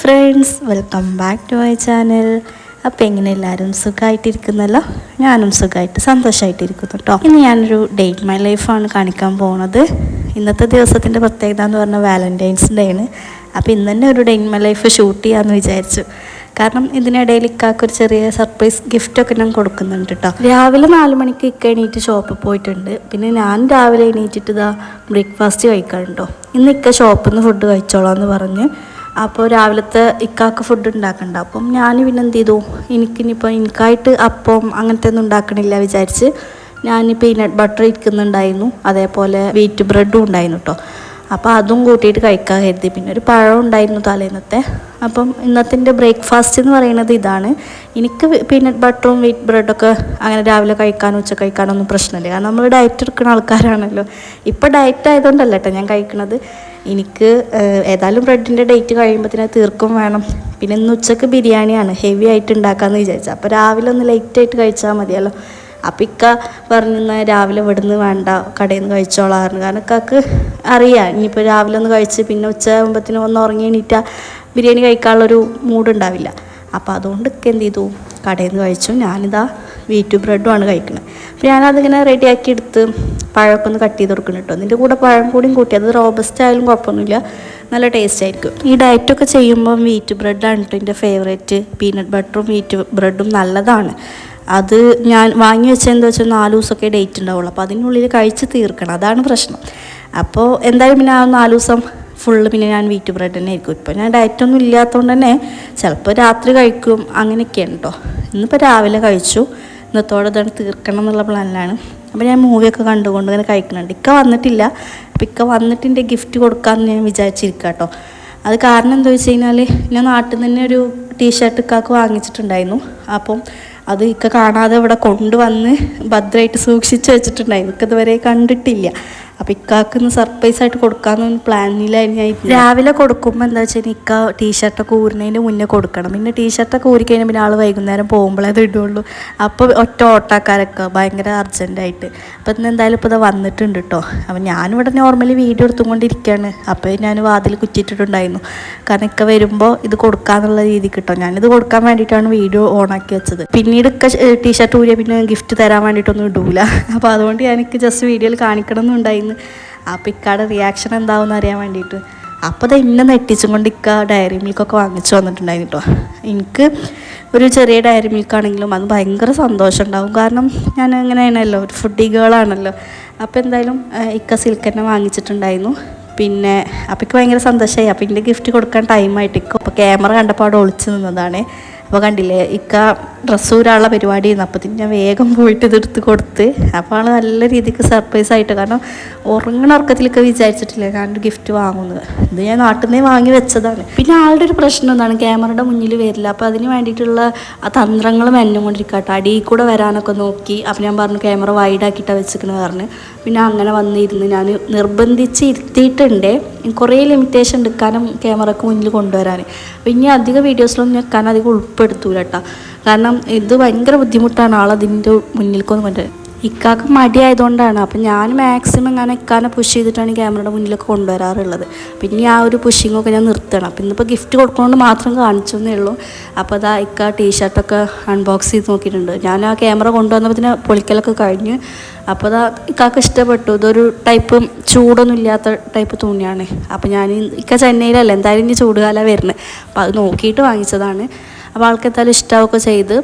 Friends welcome back to my channel അപ്പോൾ എങ്ങനെ എല്ലാവരും സുഖമായിട്ടിരിക്കുന്നല്ലോ ഞാനും സുഖമായിട്ട് സന്തോഷമായിട്ടിരിക്കുന്നു കേട്ടോ ഇന്ന് ഞാനൊരു ഡേറ്റ് മൈ ലൈഫാണ് കാണിക്കാൻ പോകുന്നത് ഇന്നത്തെ ദിവസത്തിന്റെ പ്രത്യേകത എന്ന് പറഞ്ഞാൽ വാലന്റൈൻസ് ഡേ ആണ്. അപ്പോൾ ഇന്ന് തന്നെ ഒരു ഡേറ്റ് മൈ ലൈഫ് ഷൂട്ട് ചെയ്യാമെന്ന് വിചാരിച്ചു. കാരണം ഇതിനിടയിൽ ഇക്കാക്ക് ഒരു ചെറിയ സർപ്രൈസ് ഗിഫ്റ്റൊക്കെ ഞാൻ കൊടുക്കുന്നുണ്ട് കേട്ടോ രാവിലെ നാല് മണിക്ക് ഇക്ക എണീറ്റ് ഷോപ്പിൽ പോയിട്ടുണ്ട്. പിന്നെ ഞാൻ രാവിലെ എണീറ്റിട്ട് ഇതാ ബ്രേക്ക്ഫാസ്റ്റ് കഴിക്കാറുണ്ടോ? ഇന്ന് ഇക്ക ഷോപ്പിൽ നിന്ന് ഫുഡ് കഴിച്ചോളാം എന്ന് പറഞ്ഞ് അപ്പോൾ രാവിലത്തെ ഇക്കാക്ക് ഫുഡ് ഉണ്ടാക്കണ്ട. അപ്പം ഞാൻ പിന്നെ എന്ത് ചെയ്തു? എനിക്കിനിപ്പോൾ എനിക്കായിട്ട് അപ്പം അങ്ങനത്തെ ഒന്നും ഉണ്ടാക്കണില്ല വിചാരിച്ച് ഞാൻ പീനട്ട് ബട്ടർ ഇരിക്കുന്നുണ്ടായിരുന്നു. അതേപോലെ വീറ്റ് ബ്രെഡും ഉണ്ടായിരുന്നു കേട്ടോ അപ്പോൾ അതും കൂട്ടിയിട്ട് കഴിക്കാൻ കരുതി. പിന്നെ ഒരു പഴം ഉണ്ടായിരുന്നു തലേന്നത്തെ. അപ്പം ഇന്നത്തെ ബ്രേക്ക്ഫാസ്റ്റ് എന്ന് പറയുന്നത് ഇതാണ്. എനിക്ക് പീനട്ട് ബട്ടറും വീറ്റ് ബ്രെഡൊക്കെ അങ്ങനെ രാവിലെ കഴിക്കാനും ഉച്ച കഴിക്കാനൊന്നും പ്രശ്നമില്ല. കാരണം നമ്മൾ ഡയറ്റ് എടുക്കുന്ന ആൾക്കാരാണല്ലോ. ഇപ്പോൾ ഡയറ്റ് ആയതുകൊണ്ടല്ല കേട്ടോ ഞാൻ കഴിക്കണത്. എനിക്ക് ഏതായാലും ബ്രെഡിന്റെ ഡേറ്റ് കഴിയുമ്പോഴത്തേന് തീർക്കും വേണം. പിന്നെ ഇന്ന് ഉച്ചയ്ക്ക് ബിരിയാണിയാണ്. ഹെവി ആയിട്ട് ഉണ്ടാക്കാമെന്ന് വിചാരിച്ചു. അപ്പോൾ രാവിലെ ഒന്ന് ലൈറ്റ് ആയിട്ട് കഴിച്ചാൽ മതിയല്ലോ. അപ്പം ഇക്ക പറഞ്ഞിരുന്ന രാവിലെ ഇവിടുന്ന് വേണ്ട. കടയിൽ നിന്ന് കഴിച്ചോളാറുണ്ട് കാരണം ഇക്കാക്ക് അറിയാം. ഇനിയിപ്പോൾ രാവിലെ ഒന്ന് കഴിച്ച് പിന്നെ ഉച്ച ആകുമ്പോഴത്തേനും ഒന്ന് ഉറങ്ങി എണീറ്റാൽ ബിരിയാണി കഴിക്കാനുള്ളൊരു മൂഡ് ഉണ്ടാവില്ല. അപ്പോൾ അതുകൊണ്ട് ഇക്ക എന്ത് ചെയ്തു? കടയിൽ നിന്ന് കഴിച്ചു. ഞാനിതാ വീറ്റ് ബ്രെഡുമാണ് കഴിക്കുന്നത് അപ്പോൾ ഞാനതിങ്ങനെ റെഡിയാക്കി എടുത്ത് പഴമൊക്കെ ഒന്ന് കട്ട് ചെയ്ത് കൊടുക്കണം കേട്ടോ അതിന്റെ കൂടെ പഴം കൂടിയും കൂട്ടി അത് റോബസ്റ്റ് ആയാലും കുഴപ്പമൊന്നുമില്ല. നല്ല ടേസ്റ്റ് ആയിരിക്കും. ഈ ഡയറ്റൊക്കെ ചെയ്യുമ്പം വീറ്റ് ബ്രെഡാണ് കേട്ടോ എന്റെ ഫേവറേറ്റ് പീനട്ട് ബട്ടറും വീറ്റ് ബ്രെഡും നല്ലതാണ്. അത് ഞാൻ വാങ്ങി വെച്ചാൽ എന്താ വെച്ചാൽ നാല് ദിവസമൊക്കെ ഡേറ്റ് ഉണ്ടാവുള്ളൂ. അപ്പോൾ അതിനുള്ളിൽ കഴിച്ച് തീർക്കണം. അതാണ് പ്രശ്നം. അപ്പോൾ എന്തായാലും പിന്നെ ആ നാല് ദിവസം ഫുള്ള് പിന്നെ ഞാൻ വീറ്റ് ബ്രെഡ് തന്നെ ആയിരിക്കും. ഇപ്പോൾ ഞാൻ ഡയറ്റൊന്നും ഇല്ലാത്തതുകൊണ്ട് തന്നെ ചിലപ്പോൾ രാത്രി കഴിക്കും. അങ്ങനെയൊക്കെയാണ് കേട്ടോ ഇന്നിപ്പോൾ രാവിലെ കഴിച്ചു. ഇന്നത്തോടെ ഇതാണ് തീർക്കണം എന്നുള്ള പ്ലാനിലാണ് അപ്പോൾ ഞാൻ മൂവിയൊക്കെ കണ്ടുകൊണ്ട് ഇങ്ങനെ കഴിക്കുന്നുണ്ട്. ഇക്ക വന്നിട്ടില്ല. അപ്പം ഇക്ക വന്നിട്ട് എന്റെ ഗിഫ്റ്റ് കൊടുക്കാമെന്ന് ഞാൻ വിചാരിച്ചിരിക്കുക കേട്ടോ അത് കാരണം എന്താ വെച്ച് കഴിഞ്ഞാൽ ഞാൻ നാട്ടിൽ നിന്ന് തന്നെ ഒരു ടീഷർട്ട് ഇക്കാക്ക് വാങ്ങിച്ചിട്ടുണ്ടായിരുന്നു. അപ്പം അത് ഇക്ക കാണാതെ ഇവിടെ കൊണ്ടുവന്ന് ഭദ്രമായിട്ട് സൂക്ഷിച്ച് വെച്ചിട്ടുണ്ടായിരുന്നു. ഇക്ക ഇതുവരെ കണ്ടിട്ടില്ല. അപ്പം ഇക്കാക്കിന്ന് സർപ്രൈസ് ആയിട്ട് കൊടുക്കാമെന്ന് പ്ലാനിലായിരുന്നു ഞാൻ. രാവിലെ കൊടുക്കുമ്പോൾ എന്താ വെച്ചാൽ ഇക്ക ടീഷർട്ടൊക്കെ ഊരുന്നതിന് മുന്നേ കൊടുക്കണം. പിന്നെ ടീഷർട്ടൊക്കെ ഊരി കഴിഞ്ഞാൽ പിന്നെ ആൾ വൈകുന്നേരം പോകുമ്പോഴേ അത് ഇടുള്ളൂ. അപ്പോൾ ഒറ്റ ഓട്ടാക്കാരൊക്കെ ഭയങ്കര അർജന്റായിട്ട് ആയിട്ട്. ഇന്ന് എന്തായാലും ഇപ്പോൾ ഇത് വന്നിട്ടുണ്ട് കേട്ടോ അപ്പം ഞാനിവിടെ നോർമലി വീഡിയോ എടുത്തുകൊണ്ടിരിക്കുകയാണ് അപ്പോൾ ഞാൻ വാതിൽ കുച്ചിട്ടിട്ടുണ്ടായിരുന്നു കാരണം ഇക്ക വരുമ്പോൾ ഇത് കൊടുക്കാന്നുള്ള രീതി കിട്ടോ ഞാനിത് കൊടുക്കാൻ വേണ്ടിയിട്ടാണ് വീഡിയോ ഓണാക്കി വെച്ചത്. പിന്നീട് ഇക്ക ടീഷർട്ട് ഊരിയ പിന്നെ ഗിഫ്റ്റ് തരാൻ വേണ്ടിയിട്ടൊന്നും ഇടൂല. അപ്പോൾ അതുകൊണ്ട് എനിക്ക് ജസ്റ്റ് വീഡിയോയിൽ കാണിക്കണം എന്നുണ്ടായിരുന്നു അപ്പോൾ ഇക്കാടെ റിയാക്ഷൻ എന്താവും അറിയാൻ വേണ്ടിയിട്ട് അപ്പോൾ അത് എന്നെ നെട്ടിച്ചും കൊണ്ട് ഇക്ക ഡയറി മിൽക്കൊക്കെ വാങ്ങിച്ചു വന്നിട്ടുണ്ടായിരുന്നു കേട്ടോ എനിക്ക് ഒരു ചെറിയ ഡയറി മിൽക്കാണെങ്കിലും അത് ഭയങ്കര സന്തോഷം ഉണ്ടാവും. കാരണം ഞാൻ അങ്ങനെയാണല്ലോ ഒരു ഫുഡി ഗേളാണല്ലോ അപ്പോൾ എന്തായാലും ഇക്ക സിൽക്ക് തന്നെ വാങ്ങിച്ചിട്ടുണ്ടായിരുന്നു. പിന്നെ അപ്പം എനിക്ക് ഭയങ്കര സന്തോഷമായി അപ്പം എന്റെ ഗിഫ്റ്റ് കൊടുക്കാൻ ടൈമായിട്ട് ഇക്കും അപ്പോൾ ക്യാമറ കണ്ടപ്പോൾ അവിടെ ഒളിച്ചു നിന്നതാണ്. അപ്പോൾ കണ്ടില്ലേ ഇക്ക ഡ്രസ്സ് പരിപാടി ചെയ്യുന്നു അപ്പത്തിന് ഞാൻ വേഗം പോയിട്ട് ഇതെടുത്ത് കൊടുത്ത്. അപ്പോൾ ആൾ നല്ല രീതിക്ക് സർപ്രൈസ് ആയിട്ട് കാരണം ഉറങ്ങണ ഉറക്കത്തിലൊക്കെ വിചാരിച്ചിട്ടില്ല ഞാനൊരു ഗിഫ്റ്റ് വാങ്ങുന്നത്. ഇത് ഞാൻ നാട്ടിൽ നിന്നേ വാങ്ങി വെച്ചതാണ്. പിന്നെ ആളുടെ ഒരു പ്രശ്നം എന്താണ്? ക്യാമറയുടെ മുന്നിൽ വരില്ല. അപ്പോൾ അതിന് വേണ്ടിയിട്ടുള്ള ആ തന്ത്രങ്ങൾ മെന്നുകൊണ്ടിരിക്കട്ടെ അടിയിൽ കൂടെ വരാനൊക്കെ നോക്കി. അപ്പം ഞാൻ പറഞ്ഞു ക്യാമറ വൈഡാക്കിയിട്ടാണ് വെച്ചിരിക്കുന്നത് പറഞ്ഞ്. പിന്നെ അങ്ങനെ വന്നിരുന്ന്. ഞാൻ നിർബന്ധിച്ച് ഇരുത്തിയിട്ടുണ്ട് കുറേ ലിമിറ്റേഷൻ എടുക്കാനും കാരണം ക്യാമറക്ക് മുന്നിൽ കൊണ്ടുവരാൻ. അപ്പോൾ ഇനി അധിക വീഡിയോസിലൊന്നും ഞാൻ അധികം ഉൾപ്പെടുത്തൂല കേട്ടോ കാരണം ഇത് ഭയങ്കര ബുദ്ധിമുട്ടാണ് ആളതിന്റെ മുന്നിൽക്കൊന്നും കൊണ്ടുവരാൻ ഇക്കാക്ക് മടിയായതുകൊണ്ടാണ്. അപ്പം ഞാൻ മാക്സിമം ഞാൻ ഇക്കാനെ പുഷ് ചെയ്തിട്ടാണ് ക്യാമറയുടെ മുന്നിലൊക്കെ കൊണ്ടുവരാറുള്ളത്. പിന്നെ ആ ഒരു പുഷിങ്ങൊക്കെ ഞാൻ നിർത്തണം. അപ്പം ഇന്നിപ്പോൾ ഗിഫ്റ്റ് കൊടുക്കുന്നതുകൊണ്ട് മാത്രം കാണിച്ചെന്നേ ഉള്ളൂ. അപ്പോൾ അതാ ഇക്ക ടീഷർട്ടൊക്കെ അൺബോക്സ് ചെയ്ത് നോക്കിയിട്ടുണ്ട്. ഞാൻ ആ ക്യാമറ കൊണ്ടുവന്നപ്പോൾ പൊളിക്കലൊക്കെ കഴിഞ്ഞ്. അപ്പോൾ അതാ ഇക്കാക്ക് ഇഷ്ടപ്പെട്ടു. ഇതൊരു ടൈപ്പ് ചൂടൊന്നും ഇല്ലാത്ത ടൈപ്പ് തുണിയാണ്. അപ്പോൾ ഞാൻ ഇക്ക ചെന്നൈയിലല്ല. എന്തായാലും ഇനി ചൂടുകാലം വരുന്നത്. അപ്പോൾ അത് നോക്കിയിട്ട് വാങ്ങിച്ചതാണ്. അപ്പോൾ ആൾക്ക് എന്തായാലും ഇഷ്ടമൊക്കെ ചെയ്ത്.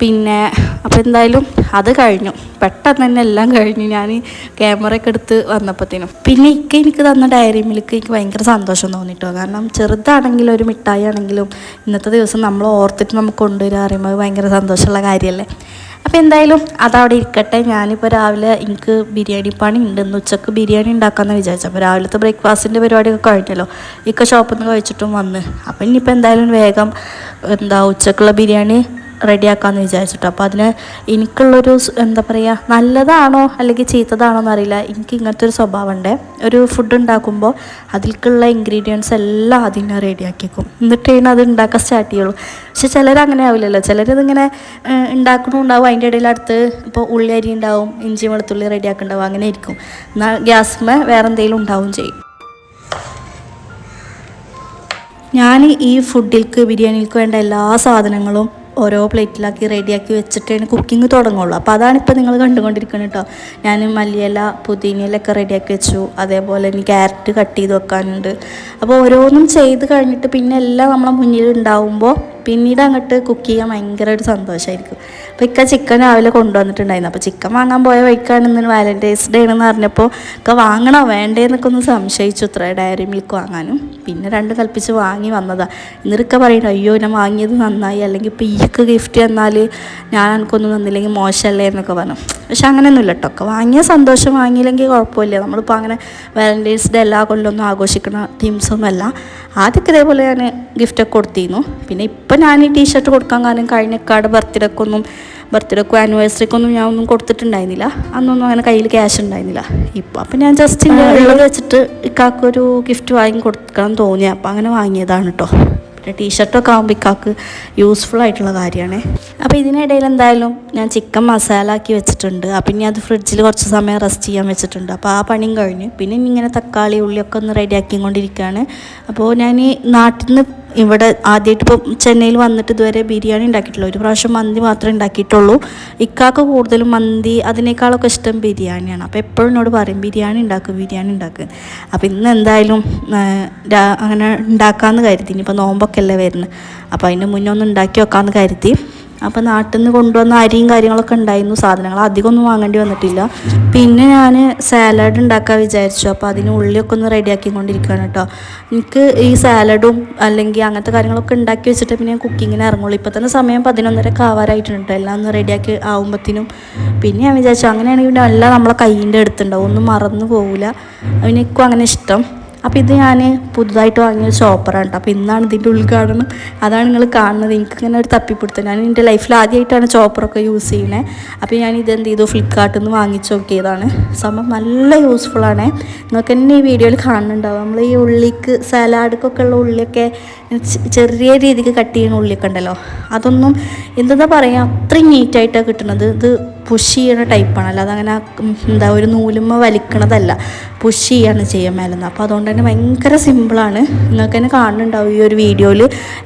പിന്നെ അപ്പോൾ എന്തായാലും അത് കഴിഞ്ഞു. പെട്ടെന്ന് തന്നെ എല്ലാം കഴിഞ്ഞു. ഞാൻ ക്യാമറയൊക്കെ എടുത്ത് വന്നപ്പോഴത്തേനും പിന്നെ ഇക്ക എനിക്ക് തന്ന ഡയറി മിൽക്ക് എനിക്ക് ഭയങ്കര സന്തോഷം തോന്നിട്ടോ. കാരണം ചെറുതാണെങ്കിലും ഒരു മിഠായി ആണെങ്കിലും ഇന്നത്തെ ദിവസം നമ്മൾ ഓർത്തിട്ട് നമുക്ക് കൊണ്ടുവരിക പറയുമ്പോൾ ഭയങ്കര സന്തോഷമുള്ള കാര്യമല്ലേ. അപ്പോൾ എന്തായാലും അതവിടെ ഇരിക്കട്ടെ. ഞാനിപ്പോൾ രാവിലെ എനിക്ക് ബിരിയാണി പണി ഉണ്ട്. ഇന്ന് ഉച്ചയ്ക്ക് ബിരിയാണി ഉണ്ടാക്കാമെന്ന് വിചാരിച്ചു. അപ്പോൾ രാവിലത്തെ ബ്രേക്ക്ഫാസ്റ്റിന്റെ പരിപാടിയൊക്കെ കഴിഞ്ഞല്ലോ. ഇക്ക ഷോപ്പിൽ നിന്ന് കഴിച്ചിട്ടും വന്ന്. അപ്പോൾ ഇനിയിപ്പോൾ എന്തായാലും വേഗം എന്താ ഉച്ചക്കുള്ള ബിരിയാണി റെഡിയാക്കാമെന്ന് വിചാരിച്ചിട്ട്. അപ്പോൾ അതിന് എനിക്കുള്ളൊരു എന്താ പറയുക നല്ലതാണോ അല്ലെങ്കിൽ ചീത്തതാണോ എന്നറിയില്ല. എനിക്ക് ഇങ്ങനത്തെ ഒരു സ്വഭാവമുണ്ട്. ഒരു ഫുഡ് ഉണ്ടാക്കുമ്പോൾ അതിൽക്കുള്ള ഇൻഗ്രീഡിയൻസ് എല്ലാം അതിനെ റെഡിയാക്കിക്കും എന്നിട്ടാണ് അത് ഉണ്ടാക്കാൻ സ്റ്റാർട്ട് ചെയ്യുള്ളൂ. പക്ഷെ ചിലർ അങ്ങനെ ആവില്ലല്ലോ. ചിലരിതിങ്ങനെ ഉണ്ടാക്കണമുണ്ടാവും അതിന്റെ ഇടയിൽ അടുത്ത് ഇപ്പോൾ ഉള്ളി അരി ഉണ്ടാവും ഇഞ്ചി വെളുത്തുള്ളി റെഡിയാക്കുന്നുണ്ടാവും അങ്ങനെ ഇരിക്കും എന്നാൽ ഗ്യാസ്മേ വേറെ എന്തെങ്കിലും ഉണ്ടാവും ചെയ്യും. ഞാൻ ഈ ഫുഡിൽക്ക് ബിരിയാണിക്ക് വേണ്ട എല്ലാ സാധനങ്ങളും ഓരോ പ്ലേറ്റിലാക്കി റെഡിയാക്കി വെച്ചിട്ടാണ് കുക്കിംഗ് തുടങ്ങുള്ളൂ. അപ്പോൾ അതാണിപ്പോൾ നിങ്ങൾ കണ്ടുകൊണ്ടിരിക്കുന്നത് കേട്ടോ ഞാൻ മല്ലിയില പുതിനയിലൊക്കെ റെഡിയാക്കി വെച്ചു. അതേപോലെ ഇനി ക്യാരറ്റ് കട്ട് ചെയ്ത് വെക്കാനുണ്ട്. അപ്പോൾ ഓരോന്നും ചെയ്ത് കഴിഞ്ഞിട്ട് പിന്നെ എല്ലാം നമ്മളെ മുന്നിൽ ഉണ്ടാവുമ്പോൾ പിന്നീട് അങ്ങോട്ട് കുക്ക് ചെയ്യാൻ ഭയങ്കര ഒരു സന്തോഷമായിരിക്കും അപ്പോൾ ഇക്ക ചിക്കൻ രാവിലെ കൊണ്ടുവന്നിട്ടുണ്ടായിരുന്നു. അപ്പോൾ ചിക്കൻ വാങ്ങാൻ പോയ വഴിക്കാണ് ഇന്ന് വാലന്റൈൻസ് ഡേ ആണെന്ന് പറഞ്ഞപ്പോൾ ഒക്കെ വാങ്ങണോ വേണ്ടേ എന്നൊക്കെ ഒന്ന് സംശയിച്ചു ഇത്ര ഡയറി മിൽക്ക് വാങ്ങാനും. പിന്നെ രണ്ട് കൽപ്പിച്ച് വാങ്ങി വന്നതാണ് എന്നിട്ടൊക്കെ പറയുന്നത് അയ്യോ ഞാൻ വാങ്ങിയത് നന്നായി. അല്ലെങ്കിൽ ഇപ്പോൾ ഈക്ക് ഗിഫ്റ്റ് തന്നാൽ ഞാൻ എനിക്കൊന്നും തന്നില്ലെങ്കിൽ മോശമല്ലേ എന്നൊക്കെ പറഞ്ഞു. പക്ഷെ അങ്ങനെയൊന്നുമില്ല കേട്ടോ ഒക്കെ വാങ്ങിയ സന്തോഷം വാങ്ങിയില്ലെങ്കിൽ കുഴപ്പമില്ല. നമ്മളിപ്പോൾ അങ്ങനെ വാലന്റൈൻസ് ഡേ എല്ലാ കൊല്ലമൊന്നും ആഘോഷിക്കുന്ന ടീംസൊന്നുമല്ല ആദ്യമൊക്കെ ഇതേപോലെ ഞാൻ ഗിഫ്റ്റൊക്കെ കൊടുത്തിരുന്നു. പിന്നെ ഇപ്പം ഞാൻ ഈ ടീഷർട്ട് കൊടുക്കാൻ കാരണം കഴിഞ്ഞ കാട് ബർത്ത്ഡേക്കൊന്നും ബർത്ത്ഡേക്കും ആനിവേഴ്സറിക്കൊന്നും ഞാൻ ഒന്നും കൊടുത്തിട്ടുണ്ടായിരുന്നില്ല. അന്നൊന്നും അങ്ങനെ കയ്യിൽ ക്യാഷ് ഉണ്ടായിരുന്നില്ല. ഇപ്പോൾ അപ്പം ഞാൻ ജസ്റ്റ് ഉള്ളത് വെച്ചിട്ട് ഇക്കാക്കൊരു ഗിഫ്റ്റ് വാങ്ങി കൊടുക്കണം തോന്നി അപ്പം അങ്ങനെ വാങ്ങിയതാണ് കേട്ടോ ടീഷർട്ടൊക്കെ ആകുമ്പോൾ ഇക്കാക്ക് യൂസ്ഫുൾ ആയിട്ടുള്ള കാര്യമാണ് അപ്പോൾ ഇതിനിടയിൽ എന്തായാലും ഞാൻ ചിക്കൻ മസാല ആക്കി വെച്ചിട്ടുണ്ട്. അപ്പം ഇനി അത് ഫ്രിഡ്ജിൽ കുറച്ച് സമയം റെസ്റ്റ് ചെയ്യാൻ വെച്ചിട്ടുണ്ട്. അപ്പോൾ ആ പണിയും കഴിഞ്ഞ്. പിന്നെ ഇങ്ങനെ തക്കാളി ഉള്ളിയൊക്കെ ഒന്ന് റെഡിയാക്കിക്കൊണ്ടിരിക്കുകയാണ് അപ്പോൾ ഞാൻ നാട്ടിൽ നിന്ന് ഇവിടെ ആദ്യമായിട്ട് ഇപ്പം ചെന്നൈയിൽ വന്നിട്ട് ഇതുവരെ ബിരിയാണി ഉണ്ടാക്കിയിട്ടില്ല. ഒരു പ്രാവശ്യം മന്തി മാത്രമേ ഉണ്ടാക്കിയിട്ടുള്ളൂ. ഇക്കാക്ക് കൂടുതലും മന്തി അതിനേക്കാളൊക്കെ ഇഷ്ടം ബിരിയാണിയാണ്. അപ്പോൾ എപ്പോഴും എന്നോട് പറയും ബിരിയാണി ഉണ്ടാക്കും ബിരിയാണി ഉണ്ടാക്കും. അപ്പോൾ ഇന്ന് എന്തായാലും അങ്ങനെ ഉണ്ടാക്കാമെന്ന് കരുതി. ഇനിയിപ്പോൾ നോമ്പൊക്കെ അല്ലേ വരുന്നത്. അപ്പോൾ അതിന് മുന്നേ ഒന്ന് ഉണ്ടാക്കി വെക്കാമെന്ന് കരുതി. അപ്പോൾ നാട്ടിൽ നിന്ന് കൊണ്ടുവന്ന അരിയും കാര്യങ്ങളൊക്കെ ഉണ്ടായിരുന്നു. സാധനങ്ങൾ അധികമൊന്നും വാങ്ങേണ്ടി വന്നിട്ടില്ല. പിന്നെ ഞാൻ സാലഡ് ഉണ്ടാക്കാൻ വിചാരിച്ചു. അപ്പോൾ അതിന് ഉള്ളിയൊക്കെ ഒന്ന് റെഡിയാക്കിക്കൊണ്ടിരിക്കുകയാണ് കേട്ടോ എനിക്ക് ഈ സാലഡും അല്ലെങ്കിൽ അങ്ങനത്തെ കാര്യങ്ങളൊക്കെ ഉണ്ടാക്കി വെച്ചിട്ട് പിന്നെ ഞാൻ കുക്കിങ്ങിന് ഇറങ്ങുള്ളൂ. ഇപ്പോൾ തന്നെ സമയം പതിനൊന്നരക്ക് ആവാറായിട്ടുണ്ട് എല്ലാം ഒന്ന് റെഡിയാക്കി ആവുമ്പത്തിനും. പിന്നെ ഞാൻ വിചാരിച്ചു അങ്ങനെയാണെങ്കിൽ പിന്നെ എല്ലാം നമ്മളെ കയ്യിന്റെ അടുത്തുണ്ടാവും. ഒന്നും മറന്നു പോകില്ല അതിനേക്കും അങ്ങനെ ഇഷ്ടം. അപ്പോൾ ഇത് ഞാൻ പുതുതായിട്ട് വാങ്ങിയ ഷോപ്പറാണ് കേട്ടോ അപ്പോൾ ഇന്നാണ് ഇതിന്റെ ഉദ്ഘാടനം. അതാണ് നിങ്ങൾ കാണുന്നത്. എനിക്ക് ഇങ്ങനെ ഒരു തപ്പിപ്പിടുത്തം. ഞാൻ എന്റെ ലൈഫിൽ ആദ്യമായിട്ടാണ് ചോപ്പറൊക്കെ യൂസ് ചെയ്യുന്നത് അപ്പോൾ ഞാൻ ഇത് എന്ത് ചെയ്തു? ഫ്ലിപ്പ്കാർട്ടിൽ നിന്ന് വാങ്ങിച്ചു നോക്കിയതാണ്. സംഭവം നല്ല യൂസ്ഫുള്ളാണ് നിങ്ങൾക്ക് തന്നെ ഈ വീഡിയോയിൽ കാണുന്നുണ്ടാവും. നമ്മൾ ഈ ഉള്ളിക്ക് സലാഡ്ക്കൊക്കെ ഉള്ള ഉള്ളിയൊക്കെ ചെറിയ രീതിക്ക് കട്ട് ചെയ്യുന്ന ഉള്ളിയൊക്കെ ഉണ്ടല്ലോ. അതൊന്നും എന്തെന്നാ പറയുക അത്രയും നീറ്റായിട്ടാണ് കിട്ടുന്നത് ഇത് പുഷ് ചെയ്യണ ടൈപ്പാണ് അല്ലാതെ അങ്ങനെ എന്താ ഒരു നൂലുമ്മ വലിക്കണതല്ല. പുഷ് ചെയ്യാണ് ചെയ്യുക മേലെന്ന്. അപ്പോൾ അതുകൊണ്ട് തന്നെ ഭയങ്കര സിമ്പിളാണ് നിങ്ങൾക്ക് തന്നെ കാണുന്നുണ്ടാവും ഈ ഒരു വീഡിയോയിൽ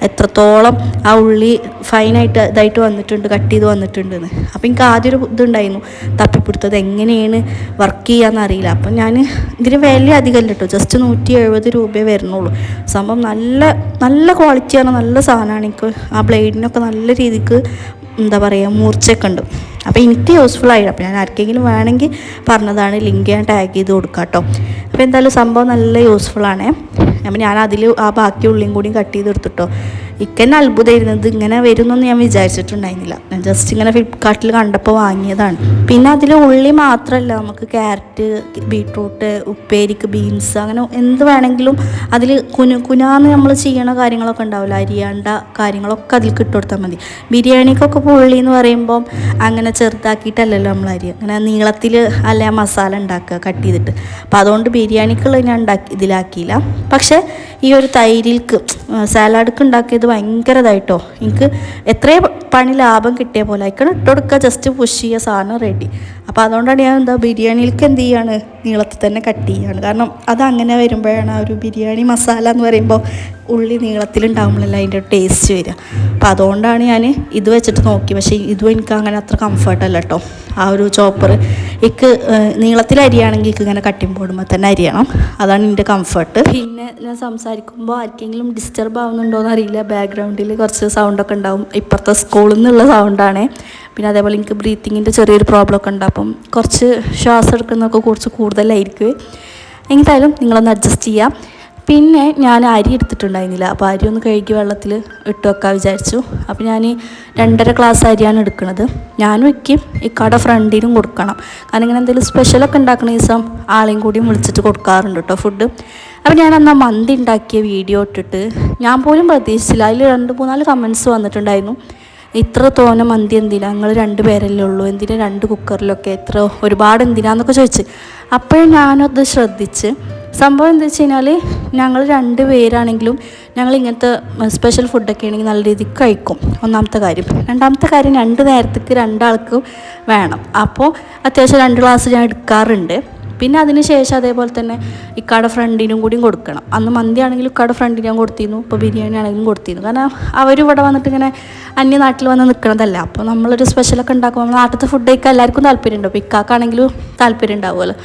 എത്രത്തോളം ആ ഉള്ളി ഫൈനായിട്ട് ഇതായിട്ട് വന്നിട്ടുണ്ട് കട്ട് ചെയ്ത് വന്നിട്ടുണ്ടെന്ന്. അപ്പോൾ എനിക്ക് ആദ്യം ഒരു ഇതുണ്ടായിരുന്നു. തപ്പിപ്പിടുത്തത് എങ്ങനെയാണ് വർക്ക് ചെയ്യാന്ന് അറിയില്ല. അപ്പം ഞാൻ ഇതിന് വില അധികമല്ല കേട്ടോ ജസ്റ്റ് നൂറ്റി എഴുപത് രൂപയെ വരുന്നുള്ളൂ. സംഭവം നല്ല നല്ല ക്വാളിറ്റിയാണ് നല്ല സാധനമാണ് എനിക്ക് ആ ബ്ലേഡിനൊക്കെ നല്ല രീതിക്ക് എന്താ പറയുക മൂർച്ചയൊക്കെ ഉണ്ട്. അപ്പോൾ എനിക്ക് യൂസ്ഫുൾ ആയി. അപ്പോൾ ഞാൻ ആർക്കെങ്കിലും വേണമെങ്കിൽ പറഞ്ഞതാണ് ലിങ്ക് ഞാൻ ടാഗ് ചെയ്ത് കൊടുക്കാം കേട്ടോ അപ്പോൾ എന്തായാലും സംഭവം നല്ല യൂസ്ഫുൾ ആണ്. അപ്പോൾ ഞാൻ അതിൽ ആ ബാക്കി ഉള്ളിയും കൂടിയും കട്ട് ചെയ്ത് എടുത്തിട്ടോ. ഇക്കന്നെ അത്ഭുതമായിരുന്നു ഇത് ഇങ്ങനെ വരുമെന്നൊന്നും ഞാൻ വിചാരിച്ചിട്ടുണ്ടായിരുന്നില്ല. ഞാൻ ജസ്റ്റ് ഇങ്ങനെ ഫ്ലിപ്കാർട്ടിൽ കണ്ടപ്പോൾ വാങ്ങിയതാണ്. പിന്നെ അതിൽ ഉള്ളി മാത്രമല്ല നമുക്ക് ക്യാരറ്റ് ബീട്രൂട്ട് ഉപ്പേരിക്ക് ബീൻസ് അങ്ങനെ എന്ത് വേണമെങ്കിലും അതിൽ കുനു കുനാന്ന് നമ്മൾ ചെയ്യണ കാര്യങ്ങളൊക്കെ ഉണ്ടാവില്ല? അരിയാണ്ട കാര്യങ്ങളൊക്കെ അതിൽ കിട്ടുകൊടുത്താൽ മതി. ബിരിയാണിക്കൊക്കെ ഉള്ളി എന്ന് പറയുമ്പം അങ്ങനെ ചെറുതാക്കിയിട്ടല്ലല്ലോ നമ്മൾ അരി. അങ്ങനെ നീളത്തിൽ അല്ല മസാല ഉണ്ടാക്കുക കട്ട് ചെയ്തിട്ട്. അപ്പോൾ അതുകൊണ്ട് ബിരിയാണിക്കുള്ള ഞാൻ ഉണ്ടാക്കി ഇതിലാക്കിയില്ല. പക്ഷേ ഈ ഒരു തൈരിൽക്ക് സാലാഡ്ക്ക് ഉണ്ടാക്കിയത് ഭയങ്കര ഇതായിട്ടോ. എനിക്ക് എത്രയും പണി ലാഭം കിട്ടിയ പോലെ. ആയിക്കണം ഇട്ട് കൊടുക്കുക ജസ്റ്റ് പുഷ് ചെയ്യുക സാധനം റെഡി അപ്പോൾ അതുകൊണ്ടാണ് ഞാൻ എന്താ ബിരിയാണിയിലേക്ക് എന്ത് ചെയ്യാണ്? നീളത്തിൽ തന്നെ കട്ട് ചെയ്യാണ്. കാരണം അത് അങ്ങനെ വരുമ്പോഴാണ് ആ ഒരു ബിരിയാണി മസാല എന്ന് പറയുമ്പോൾ ഉള്ളി നീളത്തിലുണ്ടാവുമ്പോഴല്ല അതിന്റെ ടേസ്റ്റ് വരിക. അപ്പോൾ അതുകൊണ്ടാണ് ഞാൻ ഇത് വെച്ചിട്ട് നോക്കി. പക്ഷേ ഇതും എനിക്ക് അങ്ങനെ അത്ര കംഫർട്ടല്ല കേട്ടോ ആ ഒരു ചോപ്പർ എനിക്ക് നീളത്തിൽ അരിയാണെങ്കിൽ എനിക്ക് ഇങ്ങനെ കട്ടിങ് പോടുമ്പോൾ തന്നെ അരിയണം. അതാണ് എന്റെ കംഫർട്ട് പിന്നെ ഞാൻ സംസാരിക്കുമ്പോൾ ആർക്കെങ്കിലും ഡിസ്റ്റർബ് ആവുന്നുണ്ടോ എന്ന് അറിയില്ല ബാക്ക്ഗ്രൗണ്ടിൽ കുറച്ച് സൗണ്ടൊക്കെ ഉണ്ടാവും. ഇപ്പുറത്തെ സ്കൂളിൽ നിന്നുള്ള സൗണ്ടാണ് പിന്നെ അതേപോലെ എനിക്ക് ബ്രീത്തിങ്ങിന്റെ ചെറിയൊരു പ്രോബ്ലം ഒക്കെ ഉണ്ട്. അപ്പം കുറച്ച് ശ്വാസം എടുക്കുന്നതൊക്കെ കുറച്ച് കൂടുതലായിരിക്കും. എന്തായാലും നിങ്ങളൊന്ന് അഡ്ജസ്റ്റ് ചെയ്യാം. പിന്നെ ഞാൻ അരി എടുത്തിട്ടുണ്ടായിരുന്നില്ല. അപ്പോൾ അരി ഒന്ന് കഴുകി വെള്ളത്തിൽ ഇട്ട് വെക്കാൻ വിചാരിച്ചു. അപ്പോൾ ഞാൻ രണ്ടര ഗ്ലാസ് അരിയാണ് എടുക്കുന്നത്. ഞാനും വയ്ക്കും ഇക്കാടെ ഫ്രണ്ടിനും കൊടുക്കണം. കാരണം ഇങ്ങനെ എന്തെങ്കിലും സ്പെഷ്യലൊക്കെ ഉണ്ടാക്കുന്ന ദിവസം ആളെയും കൂടിയും വിളിച്ചിട്ട് കൊടുക്കാറുണ്ട് കേട്ടോ ഫുഡ് അപ്പോൾ ഞാൻ അന്ന് മന്തി ഉണ്ടാക്കിയ വീഡിയോ ഇട്ടിട്ട് ഞാൻ പോലും പ്രതീക്ഷിച്ചില്ല. അതിൽ രണ്ട് മൂന്നാൽ കമൻസ് വന്നിട്ടുണ്ടായിരുന്നു. ഇത്ര തോന മന്തി എന്തിനാ? നിങ്ങൾ രണ്ട് പേരല്ലേ ഉള്ളൂ. എന്തിനാ രണ്ട് കുക്കറിലൊക്കെ എത്ര ഒരുപാട് എന്തിനാന്നൊക്കെ ചോദിച്ച്. അപ്പോഴും ഞാനത് ശ്രദ്ധിച്ച്. സംഭവം എന്താ വെച്ച് കഴിഞ്ഞാൽ ഞങ്ങൾ രണ്ട് പേരാണെങ്കിലും ഞങ്ങൾ ഇങ്ങനത്തെ സ്പെഷ്യൽ ഫുഡൊക്കെ ആണെങ്കിൽ നല്ല രീതിക്ക് കഴിക്കും. ഒന്നാമത്തെ കാര്യം. രണ്ടാമത്തെ കാര്യം രണ്ട് നേരത്തേക്ക് രണ്ടാൾക്കും വേണം. അപ്പോൾ അത്യാവശ്യം രണ്ട് ഗ്ലാസ് ഞാൻ എടുക്കാറുണ്ട്. പിന്നെ അതിന് ശേഷം അതേപോലെ തന്നെ ഇക്കാടെ ഫ്രണ്ടിനും കൂടിയും കൊടുക്കണം. അന്ന് മന്തി ആണെങ്കിലും ഇക്കാടെ ഫ്രണ്ടിന് ഞാൻ കൊടുത്തിരുന്നു. ഇപ്പോൾ ബിരിയാണി ആണെങ്കിലും കൊടുത്തിരുന്നു. കാരണം അവരിവിടെ വന്നിട്ട് ഇങ്ങനെ അന്യ നാട്ടിൽ വന്ന് നിൽക്കണതല്ല അപ്പോൾ നമ്മളൊരു സ്പെഷ്യലൊക്കെ ഉണ്ടാക്കുമ്പോൾ നമ്മൾ നാട്ടിലത്തെ ഫുഡ് കഴിക്കാൻ എല്ലാവർക്കും താല്പര്യമുണ്ടാവും ഇപ്പോൾ ഇക്കാക്കാണെങ്കിലും താല്പര്യം ഉണ്ടാവുമല്ലോ.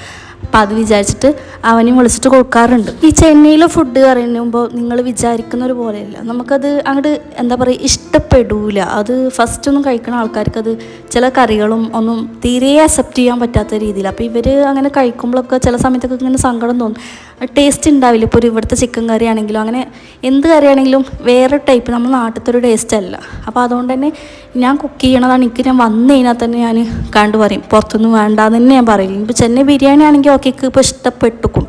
അപ്പം അത് വിചാരിച്ചിട്ട് അവനും വിളിച്ചിട്ട് കൊടുക്കാറുണ്ട്. ഈ ചെന്നൈയിലെ ഫുഡ് പറയുമ്പോൾ നിങ്ങൾ വിചാരിക്കുന്ന ഒരു പോലെയല്ല. നമുക്കത് അങ്ങോട്ട് എന്താ പറയുക ഇഷ്ടപ്പെടൂല. അത് ഫസ്റ്റ് ഒന്നും കഴിക്കുന്ന ആൾക്കാർക്ക് അത് ചില കറികളും ഒന്നും തീരെ അക്സെപ്റ്റ് ചെയ്യാൻ പറ്റാത്ത രീതിയിൽ അപ്പോൾ ഇവർ അങ്ങനെ കഴിക്കുമ്പോഴൊക്കെ ചില സമയത്തൊക്കെ ഇങ്ങനെ സങ്കടം തോന്നും. ടേസ്റ്റ് ഉണ്ടാവില്ല ഇപ്പോൾ ഒരു ഇവിടുത്തെ ചിക്കൻ കറി ആണെങ്കിലും അങ്ങനെ എന്ത് കറിയാണെങ്കിലും വേറെ ടൈപ്പ് നമ്മൾ നാട്ടിലത്തെ ഒരു ടേസ്റ്റ് അല്ല. അപ്പോൾ അതുകൊണ്ട് തന്നെ ഞാൻ കുക്ക് ചെയ്യണതാണ്. എനിക്ക് ഞാൻ വന്നു കഴിഞ്ഞാൽ തന്നെ ഞാൻ കണ്ടു പറയും. പുറത്തൊന്നും വേണ്ടാന്ന് തന്നെ ഞാൻ പറയും. ഇപ്പോൾ ചെന്നൈ ബിരിയാണി ആണെങ്കിൽ ഓക്കെ ഇപ്പോൾ ഇഷ്ടപ്പെട്ടുക്കും.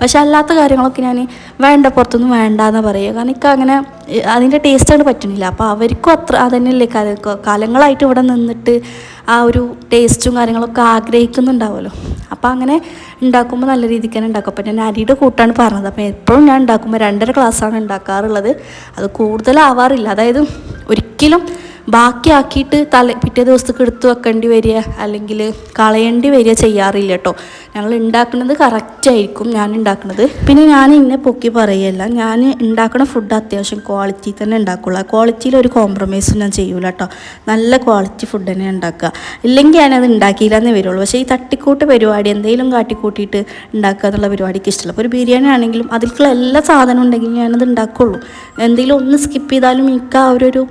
പക്ഷെ അല്ലാത്ത കാര്യങ്ങളൊക്കെ ഞാൻ വേണ്ട പുറത്തൊന്നും വേണ്ടാന്ന് പറയുക. കാരണം എനിക്ക് അങ്ങനെ അതിന്റെ ടേസ്റ്റാണ് പറ്റുന്നില്ല അപ്പോൾ അവർക്കും അത്ര അതന്നെയല്ലേ കാല- കാലങ്ങളായിട്ട് ഇവിടെ നിന്നിട്ട് ആ ഒരു ടേസ്റ്റും കാര്യങ്ങളൊക്കെ ആഗ്രഹിക്കുന്നുണ്ടാവുമല്ലോ. അപ്പോൾ അങ്ങനെ ഉണ്ടാക്കുമ്പോൾ നല്ല രീതിക്ക് തന്നെ ഉണ്ടാക്കും. അപ്പോൾ ഞാൻ അരിയുടെ കൂട്ടാണ് പറഞ്ഞത്. അപ്പോൾ എപ്പോഴും ഞാൻ ഉണ്ടാക്കുമ്പോൾ രണ്ടര ഗ്ലാസ്സാണ് ഉണ്ടാക്കാറുള്ളത്. അത് കൂടുതലാവാറില്ല. അതായത് ഒരിക്കലും ബാക്കിയാക്കിയിട്ട് തല പിറ്റേ ദിവസത്തേക്ക് എടുത്ത് വെക്കേണ്ടി വരിക അല്ലെങ്കിൽ കളയേണ്ടി വരിക ചെയ്യാറില്ല കേട്ടോ ഞങ്ങൾ ഉണ്ടാക്കുന്നത് കറക്റ്റായിരിക്കും ഞാൻ ഉണ്ടാക്കുന്നത്. പിന്നെ ഞാൻ ഇന്നെ പൊക്കി പറയല്ല ഞാൻ ഉണ്ടാക്കുന്ന ഫുഡ് അത്യാവശ്യം ക്വാളിറ്റി തന്നെ ഉണ്ടാക്കുള്ളൂ. ക്വാളിറ്റിയിൽ ഒരു കോംപ്രമൈസും ഞാൻ ചെയ്യൂല കേട്ടോ നല്ല ക്വാളിറ്റി ഫുഡ് തന്നെ ഉണ്ടാക്കുക. ഇല്ലെങ്കിൽ ഞാനത് ഉണ്ടാക്കിയില്ല എന്നേ വരുള്ളൂ. പക്ഷേ ഈ തട്ടിക്കൂട്ട് പരിപാടി എന്തെങ്കിലും കാട്ടിക്കൂട്ടിയിട്ട് ഉണ്ടാക്കുക എന്നുള്ള പരിപാടിക്ക് ഇഷ്ടമല്ല അപ്പോൾ ഒരു ബിരിയാണി ആണെങ്കിലും അതിലേക്കുള്ള എല്ലാ സാധനവും ഉണ്ടെങ്കിലും ഞാനത് ഉണ്ടാക്കുള്ളൂ. എന്തെങ്കിലും ഒന്ന് സ്കിപ്പ് ചെയ്താലും എനിക്ക് ആ ഒരു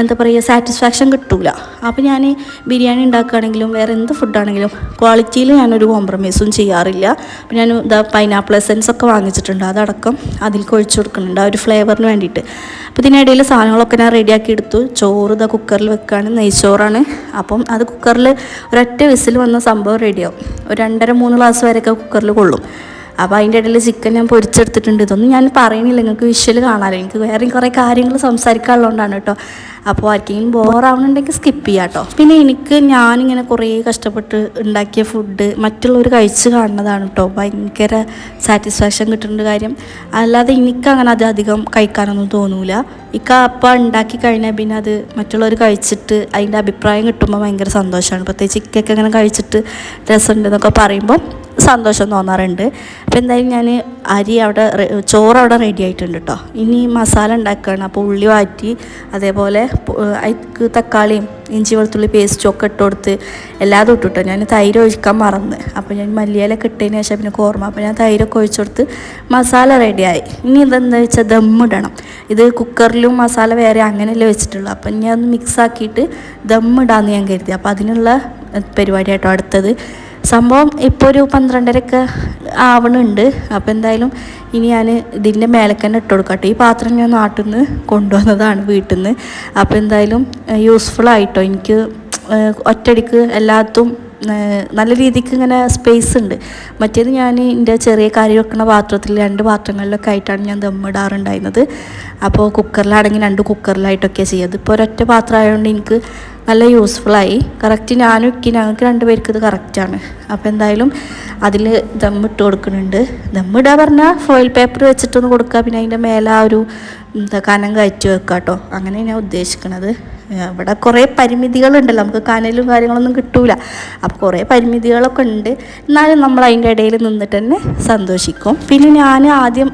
എന്താ പറയുക സാറ്റിസ്ഫാക്ഷൻ കിട്ടൂല. അപ്പോൾ ഞാൻ ബിരിയാണി ഉണ്ടാക്കുകയാണെങ്കിലും വേറെ എന്ത് ഫുഡാണെങ്കിലും ക്വാളിറ്റിയിൽ ഞാനൊരു കോംപ്രമൈസും ചെയ്യാറില്ല. അപ്പോൾ ഞാൻ ഇതാ പൈനാപ്പിൾ എസൻസ് ഒക്കെ വാങ്ങിച്ചിട്ടുണ്ട്. അതടക്കം അതിൽ ഒഴിച്ചു കൊടുക്കുന്നുണ്ട്. ആ ഒരു ഫ്ലേവറിന് വേണ്ടിയിട്ട്. അപ്പോൾ ഇതിനിടയിൽ സാധനങ്ങളൊക്കെ ഞാൻ റെഡിയാക്കി എടുത്തു. ചോറ് ഇതാ കുക്കറിൽ വെക്കുകയാണ് നെയ്ച്ചോറാണ്. അപ്പം അത് കുക്കറിൽ ഒരൊറ്റ വിസിൽ വന്ന സംഭവം റെഡിയാവും ഒരു രണ്ടര മൂന്ന് ഗ്ലാസ് വരെയൊക്കെ കുക്കറിൽ കൊള്ളും. അപ്പോൾ അതിന്റെ ഇടയിൽ ചിക്കൻ ഞാൻ പൊരിച്ചെടുത്തിട്ടുണ്ട്. ഇതൊന്നും ഞാൻ പറയണില്ല നിങ്ങൾക്ക് വിഷ്വൽ കാണാമല്ലോ എനിക്ക് വേറെയും കുറേ കാര്യങ്ങൾ സംസാരിക്കാനുള്ളതുകൊണ്ടാണ് കേട്ടോ. അപ്പോൾ ആർക്കെങ്കിലും ബോറാവുന്നുണ്ടെങ്കിൽ സ്കിപ്പ് ചെയ്യാം കേട്ടോ. പിന്നെ എനിക്ക് ഞാനിങ്ങനെ കുറേ കഷ്ടപ്പെട്ട് ഉണ്ടാക്കിയ ഫുഡ് മറ്റുള്ളവർ കഴിച്ച് കാണുന്നതാണ് കേട്ടോ. ഭയങ്കര സാറ്റിസ്ഫാക്ഷൻ കിട്ടുന്ന കാര്യം. അല്ലാതെ എനിക്കങ്ങനെ അത് അധികം കഴിക്കാനൊന്നും തോന്നൂല. ഇക്ക അപ്പം ഉണ്ടാക്കി കഴിഞ്ഞാൽ പിന്നെ അത് മറ്റുള്ളവർ കഴിച്ചിട്ട് അതിന്റെ അഭിപ്രായം കിട്ടുമ്പോൾ ഭയങ്കര സന്തോഷമാണ്. പ്രത്യേകിച്ച് ഇക്കൊക്കെ അങ്ങനെ കഴിച്ചിട്ട് രസമുണ്ടെന്നൊക്കെ പറയുമ്പോൾ സന്തോഷം തോന്നാറുണ്ട്. അപ്പോൾ എന്തായാലും ഞാൻ അരി അവിടെ ചോറ് അവിടെ റെഡി ആയിട്ടുണ്ട് കേട്ടോ ഇനി മസാല ഉണ്ടാക്കുകയാണ് അപ്പോൾ ഉള്ളി വാറ്റി അതേപോലെ അതിക്ക് തക്കാളിയും ഇഞ്ചി വെളുത്തുള്ളി പേസ്റ്റും ഒക്കെ ഇട്ട് കൊടുത്ത് എല്ലാതും ഇട്ടിട്ടോ ഞാൻ തൈര് ഒഴിക്കാൻ മറന്ന്. അപ്പോൾ ഞാൻ മല്ലിയിലൊക്കെ ഇട്ടതിന് ശേഷം പിന്നെ ഓർമ്മ. അപ്പോൾ ഞാൻ തൈരൊക്കെ ഒഴിച്ചു കൊടുത്ത് മസാല റെഡിയായി ഇനി ഇതെന്താ വെച്ചാൽ ഇടണം. ഇത് കുക്കറിലും മസാല വേറെ അങ്ങനെയല്ലേ വെച്ചിട്ടുള്ളൂ. അപ്പം ഞാൻ ഒന്ന് മിക്സ് ആക്കിയിട്ട് ദം ഇടാമെന്ന് ഞാൻ കരുതി. അപ്പോൾ അതിനുള്ള പരിപാടിയായിട്ടോ അടുത്തത്. സംഭവം ഇപ്പോൾ ഒരു പന്ത്രണ്ടരക്ക് ആവണുണ്ട്. അപ്പോൾ എന്തായാലും ഇനി ഞാൻ ഇതിന്റെ മേലക്കന്നെ ഇട്ട് കൊടുക്കട്ടെ. ഈ പാത്രം ഞാൻ നാട്ടിൽ നിന്ന് കൊണ്ടുവന്നതാണ് വീട്ടിൽ നിന്ന് അപ്പോൾ എന്തായാലും യൂസ്ഫുൾ ആയിട്ടോ. എനിക്ക് ഒറ്റടിക്ക് എല്ലാത്തും നല്ല രീതിക്ക് ഇങ്ങനെ സ്പേസ് ഉണ്ട്. മറ്റേത് ഞാൻ എന്റെ ചെറിയ കറി വെക്കുന്ന പാത്രത്തിൽ രണ്ട് പാത്രങ്ങളിലൊക്കെ ആയിട്ടാണ് ഞാൻ ദമ്മിടാറുണ്ടായിരുന്നത് അപ്പോൾ കുക്കറിലാണെങ്കിൽ രണ്ട് കുക്കറിലായിട്ടൊക്കെ ചെയ്യുന്നത് ഇപ്പോൾ ഒരൊറ്റ പാത്രമായതുകൊണ്ട് എനിക്ക് നല്ല യൂസ്ഫുള്ളായി കറക്റ്റ് ഞാനും ഇക്കി ഞങ്ങൾക്ക് രണ്ടുപേർക്ക് ഇത് കറക്റ്റാണ് അപ്പോൾ എന്തായാലും അതിൽ ദമ്മിട്ട് കൊടുക്കുന്നുണ്ട്. ദമ്മിടുക പറഞ്ഞാൽ ഫോയിൽ പേപ്പർ വെച്ചിട്ടൊന്ന് കൊടുക്കുക പിന്നെ അതിന്റെ മേലെ ആ ഒരു എന്താ കനം കയറ്റി വെക്കുക കേട്ടോ അങ്ങനെ ഞാൻ ഉദ്ദേശിക്കണത്. ഏഹ് ഇവിടെ കുറേ പരിമിതികളുണ്ടല്ലോ. നമുക്ക് കനലും കാര്യങ്ങളൊന്നും കിട്ടൂല. അപ്പോൾ കുറേ പരിമിതികളൊക്കെ ഉണ്ട്. എന്നാലും നമ്മൾ അതിന്റെ ഇടയിൽ നിന്നിട്ട് തന്നെ സന്തോഷിക്കും. പിന്നെ ഞാൻ ആദ്യം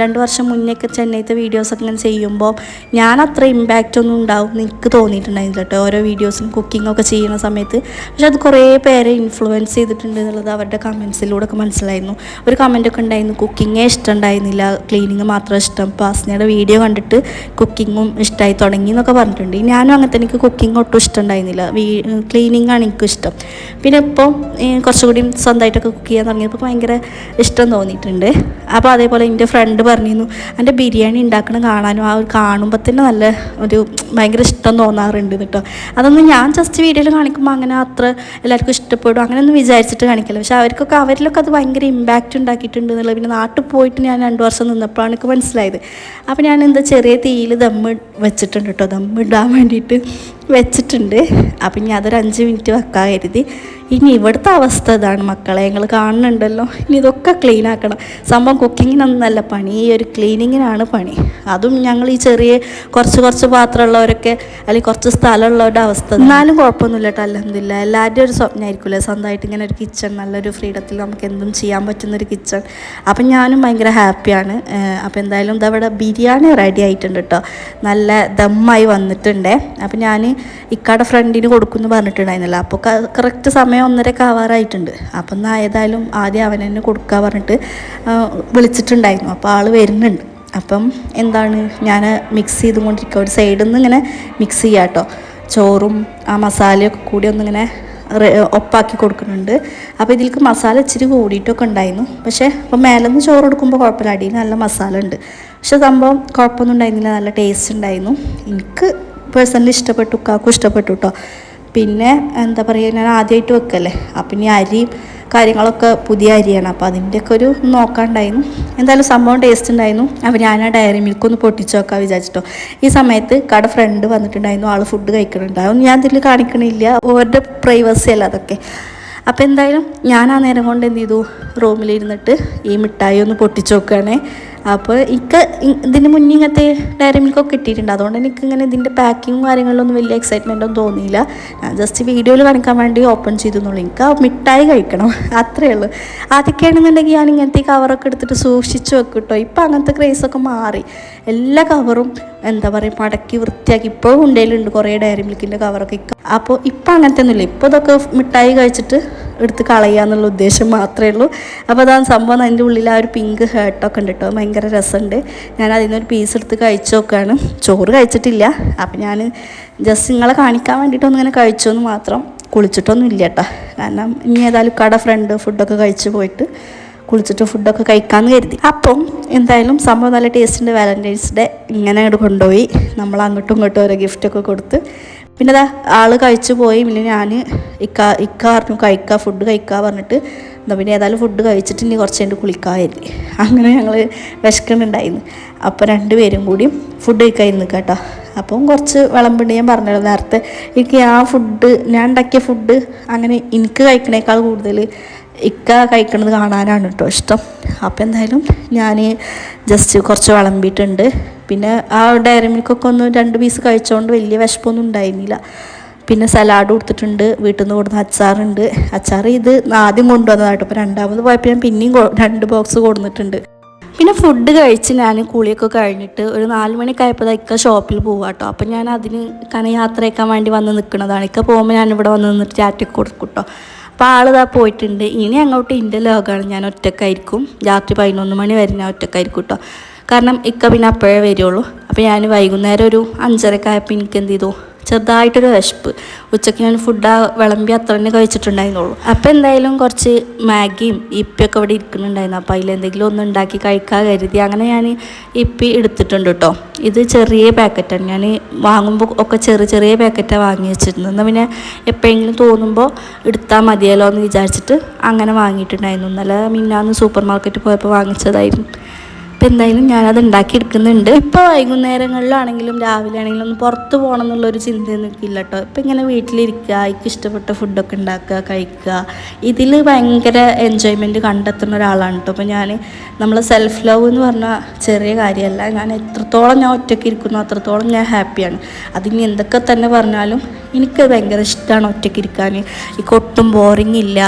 രണ്ട് വർഷം മുന്നേയൊക്കെ ചെന്നൈത്തെ വീഡിയോസൊക്കെ ഇങ്ങനെ ചെയ്യുമ്പോൾ ഞാൻ അത്ര ഇമ്പാക്റ്റ് ഒന്നും ഉണ്ടാവും എനിക്ക് തോന്നിയിട്ടുണ്ടായിരുന്നു കേട്ടോ. ഓരോ വീഡിയോസും കുക്കിംഗ് ഒക്കെ ചെയ്യുന്ന സമയത്ത്. പക്ഷെ അത് കുറേ പേരെ ഇൻഫ്ലുവൻസ് ചെയ്തിട്ടുണ്ട് എന്നുള്ളത് അവരുടെ കമൻസിലൂടെ ഒക്കെ മനസ്സിലായിരുന്നു. ഒരു കമന്റൊക്കെ ഉണ്ടായിരുന്നു കുക്കിങ്ങേ ഇഷ്ടം ഉണ്ടായിരുന്നില്ല. ക്ലീനിങ് മാത്രം ഇഷ്ടം. പാസ്നയുടെ വീഡിയോ കണ്ടിട്ട് കുക്കിങ്ങും ഇഷ്ടമായി തുടങ്ങി എന്നൊക്കെ പറഞ്ഞിട്ടുണ്ട്. ഞാനും അങ്ങനെ തന്നെ എനിക്ക് കുക്കിംഗ് ഒട്ടും ഇഷ്ടമുണ്ടായിരുന്നില്ല. വീ ക്ലീനിങ് ആണ് എനിക്കും ഇഷ്ടം. പിന്നെ ഇപ്പോൾ കുറച്ചുകൂടി സ്വന്തമായിട്ടൊക്കെ കുക്ക് ചെയ്യാൻ തുടങ്ങിയപ്പോൾ ഭയങ്കര ഇഷ്ടം തോന്നിയിട്ടുണ്ട്. അപ്പോൾ അതേപോലെ എന്റെ ഫ്രണ്ട് പറഞ്ഞിരുന്നു എന്റെ ബിരിയാണി ഉണ്ടാക്കണം കാണാനും ആ ഒരു കാണുമ്പോൾ തന്നെ നല്ല ഒരു ഭയങ്കര ഇഷ്ടം തോന്നാറുണ്ട് കേട്ടോ അതൊന്നും ഞാൻ ജസ്റ്റ് വീഡിയോയിൽ കാണിക്കുമ്പോൾ അങ്ങനെ അത്ര എല്ലാവർക്കും ഇഷ്ടപ്പെടും അങ്ങനെയൊന്നും വിചാരിച്ചിട്ട് കാണിക്കില്ല. പക്ഷേ അവർക്കൊക്കെ അവരിലൊക്കെ അത് ഭയങ്കര ഇമ്പാക്റ്റ് ഉണ്ടാക്കിയിട്ടുണ്ട് എന്നുള്ളത്. പിന്നെ നാട്ടിൽ പോയിട്ട് ഞാൻ രണ്ട് വർഷം നിന്നപ്പോഴാണ് എനിക്ക് മനസ്സിലായത്. അപ്പോൾ ഞാൻ എന്താ ചെറിയ തീയിൽ ദമ്മ് വെച്ചിട്ടുണ്ട് കേട്ടോ ദമ്മ് ഇടാൻ വേണ്ടിയിട്ട്. വെച്ചിട്ടുണ്ട്. അപ്പം ഇനി അതൊരു അഞ്ച് മിനിറ്റ് വെക്കാൻ കരുതി. ഇനി ഇവിടുത്തെ അവസ്ഥ ഇതാണ് മക്കളെ ഞങ്ങൾ കാണുന്നുണ്ടല്ലോ. ഇനി ഇതൊക്കെ ക്ലീൻ ആക്കണം. സംഭവം കുക്കിങ്ങിനൊന്നല്ല പണി ഈ ഒരു ക്ലീനിങ്ങിനാണ് പണി. അതും ഞങ്ങൾ ഈ ചെറിയ കുറച്ച് കുറച്ച് പാത്രമുള്ളവരൊക്കെ അല്ലെങ്കിൽ കുറച്ച് സ്ഥലമുള്ളവരുടെ അവസ്ഥ എന്നാലും കുഴപ്പമൊന്നുമില്ല കേട്ടോ അല്ലെന്നില്ല എല്ലാവരുടെയും ഒരു സ്വപ്നമായിരിക്കുമല്ലേ സ്വന്തമായിട്ട് ഇങ്ങനെ ഒരു കിച്ചൺ നല്ലൊരു ഫ്രീഡത്തിൽ നമുക്ക് എന്തും ചെയ്യാൻ പറ്റുന്നൊരു കിച്ചൺ അപ്പം ഞാനും ഭയങ്കര ഹാപ്പിയാണ് അപ്പോൾ എന്തായാലും ഇതവിടെ ബിരിയാണി റെഡി ആയിട്ടുണ്ട് കേട്ടോ. നല്ല ദമ്മായി വന്നിട്ടുണ്ടേ. അപ്പം ഞാൻ ഇക്കാടെ ഫ്രണ്ടിന് കൊടുക്കുമെന്ന് പറഞ്ഞിട്ടുണ്ടായിരുന്നല്ലോ. അപ്പോൾ കറക്റ്റ് സമയം ഒന്നരക്ക് ആവാറായിട്ടുണ്ട് അപ്പം എന്നാൽ ഏതായാലും ആദ്യം അവൻ തന്നെ കൊടുക്കുക പറഞ്ഞിട്ട് വിളിച്ചിട്ടുണ്ടായിരുന്നു. അപ്പോൾ ആൾ വരുന്നുണ്ട്. അപ്പം എന്താണ് ഞാൻ മിക്സ് ചെയ്തുകൊണ്ടിരിക്കുക ഒരു സൈഡിൽ നിന്ന് ഇങ്ങനെ മിക്സ് ചെയ്യാം കേട്ടോ ചോറും ആ മസാലയൊക്കെ കൂടി ഒന്നിങ്ങനെ ഒപ്പാക്കി കൊടുക്കുന്നുണ്ട്. അപ്പോൾ ഇതിലേക്ക് മസാല ഇച്ചിരി കൂടിയിട്ടൊക്കെ ഉണ്ടായിരുന്നു. പക്ഷേ അപ്പോൾ മേലെന്ന് ചോറ് കൊടുക്കുമ്പോൾ കുഴപ്പമില്ല. അടിയിൽ നല്ല മസാല ഉണ്ട്. പക്ഷേ സംഭവം കുഴപ്പമൊന്നും ഉണ്ടായിരുന്നില്ല. നല്ല ടേസ്റ്റ് ഉണ്ടായിരുന്നു. എനിക്ക് പേഴ്സണലി ഇഷ്ടപ്പെട്ടു കാക്കും ഇഷ്ടപ്പെട്ടു കേട്ടോ പിന്നെ എന്താ പറയുക ഞാൻ ആദ്യമായിട്ട് വെക്കല്ലേ? അപ്പം ഇനി അരിയും കാര്യങ്ങളൊക്കെ പുതിയ അരിയാണ്. അപ്പോൾ അതിന്റെയൊക്കെ ഒരു നോക്കാണ്ടായിരുന്നു. എന്തായാലും സംഭവം ടേസ്റ്റ് ഉണ്ടായിരുന്നു. അപ്പോൾ ഞാൻ ആ ഡയറി മിൽക്ക് ഒന്ന് പൊട്ടിച്ച് നോക്കാൻ വിചാരിച്ചിട്ടോ. ഈ സമയത്ത് കട ഫ്രണ്ട് വന്നിട്ടുണ്ടായിരുന്നു. ആൾ ഫുഡ് കഴിക്കണുണ്ടായിരുന്നു ഞാൻ ഇതിൽ കാണിക്കണില്ല. ഓരുടെ പ്രൈവസി അല്ല അതൊക്കെ. അപ്പോൾ എന്തായാലും ഞാൻ ആ നേരം കൊണ്ട് എന്ത് ചെയ്തു? റൂമിലിരുന്നിട്ട് ഈ മിഠായി ഒന്ന് പൊട്ടിച്ച് നോക്കുകയാണേ അപ്പോൾ എനിക്ക് ഇതിന് മുന്നേ ഇങ്ങനത്തെ ഡയറി മിൽക്കൊക്കെ കിട്ടിയിട്ടുണ്ട്. അതുകൊണ്ട് എനിക്ക് ഇങ്ങനെ ഇതിന്റെ പാക്കിങ്ങും കാര്യങ്ങളിലൊന്നും വലിയ എക്സൈറ്റ്മെന്റൊന്നും തോന്നിയില്ല. ഞാൻ ജസ്റ്റ് വീഡിയോയിൽ കാണിക്കാൻ വേണ്ടി ഓപ്പൺ ചെയ്തെന്നുള്ളൂ. എനിക്ക് ആ മിഠായി കഴിക്കണം. അത്രയേ ഉള്ളൂ. ആദ്യമൊക്കെയാണെന്നുണ്ടെങ്കിൽ ഞാൻ ഇങ്ങനത്തെ കവറൊക്കെ എടുത്തിട്ട് സൂക്ഷിച്ച് വെക്കും കേട്ടോ ഇപ്പം അങ്ങനത്തെ ക്രേസൊക്കെ മാറി. എല്ലാ കവറും എന്താ പറയുക മടക്കി വൃത്തിയാക്കി. ഇപ്പോഴും ഉണ്ടേലുണ്ട് കുറേ ഡയറി മിൽക്കിന്റെ കവറൊക്കെ ഇക്ക അപ്പോൾ ഇപ്പം അങ്ങനത്തെ ഒന്നുമില്ല ഇപ്പോൾ ഇതൊക്കെ മിഠായി കഴിച്ചിട്ട് എടുത്ത് കളയുക എന്നുള്ള ഉദ്ദേശം മാത്രമേ ഉള്ളൂ. അപ്പോൾ അതാണ് സംഭവം അതിന്റെ ഉള്ളിൽ ആ ഒരു പിങ്ക് ഹേർട്ടൊക്കെ ഉണ്ട് കേട്ടോ. ഭയങ്കര രസമുണ്ട്. ഞാൻ അതിൽ നിന്നൊരു പീസ് എടുത്ത് കഴിച്ചു നോക്കുകയാണ്. ചോറ് കഴിച്ചിട്ടില്ല. അപ്പോൾ ഞാൻ ജസ്റ്റ് നിങ്ങളെ കാണിക്കാൻ വേണ്ടിയിട്ടൊന്നും ഇങ്ങനെ കഴിച്ചു എന്ന് മാത്രം കുളിച്ചിട്ടൊന്നും ഇല്ല കേട്ടോ. കാരണം ഇനി ഏതായാലും കട ഫ്രണ്ട് ഫുഡൊക്കെ കഴിച്ച് പോയിട്ട് കുളിച്ചിട്ട് ഫുഡൊക്കെ കഴിക്കാമെന്ന് കരുതി. അപ്പം എന്തായാലും സംഭവം നല്ല ടേസ്റ്റിന്റെ വാലന്റൈൻസ് ഡേ ഇങ്ങനെ അങ്ങോട്ട് കൊണ്ടുപോയി. നമ്മൾ അങ്ങോട്ടും ഇങ്ങോട്ടും ഓരോ ഗിഫ്റ്റൊക്കെ കൊടുത്ത് പിന്നെ അതാ ആൾ കഴിച്ചു പോയി. പിന്നെ ഞാൻ ഇക്ക ഇക്ക പറഞ്ഞു കഴിക്കുക ഫുഡ് കഴിക്കുക പറഞ്ഞിട്ട് എന്താ പിന്നെ ഏതായാലും ഫുഡ് കഴിച്ചിട്ട് ഇനി കുറച്ച് കഴിഞ്ഞിട്ട് കുളിക്കാമായിരുന്നു അങ്ങനെ ഞങ്ങൾ വിശക്കുന്നുണ്ടായിരുന്നു. അപ്പോൾ രണ്ടുപേരും കൂടി ഫുഡ് കഴിക്കായിരുന്നു കേട്ടോ അപ്പം കുറച്ച് വിളമ്പുണ്ട് ഞാൻ പറഞ്ഞല്ലോ നേരത്തെ. എനിക്ക് ആ ഫുഡ് ഞാൻ ഉണ്ടാക്കിയ ഫുഡ് അങ്ങനെ എനിക്ക് കഴിക്കണേക്കാൾ കൂടുതൽ ഇക്ക കഴിക്കണത് കാണാനാണ് കേട്ടോ ഇഷ്ടം. അപ്പോൾ എന്തായാലും ഞാൻ ജസ്റ്റ് കുറച്ച് വിളമ്പിയിട്ടുണ്ട്. പിന്നെ ആ ഡയറി മിൽക്കൊക്കെ ഒന്ന് രണ്ട് പീസ് കഴിച്ചുകൊണ്ട് വലിയ വിശപ്പൊന്നും ഉണ്ടായിരുന്നില്ല. പിന്നെ സലാഡ് കൊടുത്തിട്ടുണ്ട്. വീട്ടിൽ നിന്ന് കൊടുത്ത അച്ചാറുണ്ട്. അച്ചാർ ഇത് ആദ്യം കൊണ്ടുവന്നതായിട്ട് അപ്പോൾ രണ്ടാമത് പോയപ്പോൾ ഞാൻ പിന്നെയും രണ്ട് ബോക്സ് കൊടുത്തിട്ടുണ്ട് പിന്നെ ഫുഡ് കഴിച്ച് ഞാൻ കുളിയൊക്കെ കഴിഞ്ഞിട്ട് ഒരു നാല് മണിക്കായപ്പോൾ ഇക്ക ഷോപ്പിൽ പോവാം കേട്ടോ അപ്പം ഞാൻ അതിന് കന യാത്ര വേണ്ടി വന്ന് നിൽക്കുന്നതാണ് ഇക്ക പോകുമ്പോൾ ഞാൻ ഇവിടെ വന്ന് നിന്നിട്ട് ചാറ്റൊക്കെ കൊടുക്കും കേട്ടോ അപ്പോൾ ആളിതാ പോയിട്ടുണ്ട്. ഇനി അങ്ങോട്ട് എന്റെ ലോകമാണ് ഞാൻ ഒറ്റക്കായിരിക്കും. രാത്രി പതിനൊന്ന് മണി വരെ ഞാൻ ഒറ്റക്കായിരിക്കും കേട്ടോ കാരണം ഇക്ക പിന്നെ അപ്പോഴേ വരുള്ളൂ. അപ്പോൾ ഞാൻ വൈകുന്നേരം ഒരു അഞ്ചരക്കായപ്പോൾ എനിക്ക് എന്ത് ചെയ്തു? ചെറുതായിട്ടൊരു വിശപ്പ്. ഉച്ചയ്ക്ക് ഞാൻ ഫുഡ് വിളമ്പി അത്ര തന്നെ കഴിച്ചിട്ടുണ്ടായിരുന്നുള്ളൂ. അപ്പോൾ എന്തായാലും കുറച്ച് മാഗിയും ഇപ്പിയൊക്കെ ഇവിടെ ഇരിക്കുന്നുണ്ടായിരുന്നു. അപ്പോൾ അതിലെന്തെങ്കിലും ഒന്ന് ഉണ്ടാക്കി കഴിക്കാൻ കരുതി അങ്ങനെ ഞാൻ ഇപ്പി എടുത്തിട്ടുണ്ട് കേട്ടോ ഇത് ചെറിയ പാക്കറ്റാണ് ഞാൻ വാങ്ങുമ്പോൾ ഒക്കെ ചെറിയ ചെറിയ പാക്കറ്റാണ് വാങ്ങി വെച്ചിരുന്നത്. എന്നാൽ പിന്നെ എപ്പോഴെങ്കിലും തോന്നുമ്പോൾ എടുത്താൽ മതിയല്ലോ എന്ന് വിചാരിച്ചിട്ട് അങ്ങനെ വാങ്ങിയിട്ടുണ്ടായിരുന്നു. ഇന്നലെ മിന്നാന്ന് സൂപ്പർ മാർക്കറ്റിൽ പോയപ്പോൾ വാങ്ങിച്ചതായിരുന്നു. അപ്പം എന്തായാലും ഞാനത് ഉണ്ടാക്കിയെടുക്കുന്നുണ്ട് ഇപ്പോൾ വൈകുന്നേരങ്ങളിലാണെങ്കിലും രാവിലെ ആണെങ്കിലും ഒന്ന് പുറത്ത് പോകണം എന്നുള്ളൊരു ചിന്തയൊന്നും എനിക്കില്ല കേട്ടോ ഇപ്പം ഇങ്ങനെ വീട്ടിലിരിക്കുക എനിക്ക് ഇഷ്ടപ്പെട്ട ഫുഡൊക്കെ ഉണ്ടാക്കുക കഴിക്കുക. ഇതിൽ ഭയങ്കര എൻജോയ്മെന്റ് കണ്ടെത്തുന്ന ഒരാളാണ് കേട്ടോ അപ്പോൾ ഞാൻ നമ്മൾ സെൽഫ് ലവ് എന്ന് പറഞ്ഞാൽ ചെറിയ കാര്യമല്ല. ഞാൻ എത്രത്തോളം ഞാൻ ഒറ്റയ്ക്ക് ഇരിക്കുന്നു അത്രത്തോളം ഞാൻ ഹാപ്പിയാണ് അതിന് എന്തൊക്കെ തന്നെ പറഞ്ഞാലും എനിക്ക് ഭയങ്കര ഇഷ്ടമാണ് ഒറ്റയ്ക്ക് ഇരിക്കാൻ എനിക്ക് ഒട്ടും ബോറിംഗ് ഇല്ല.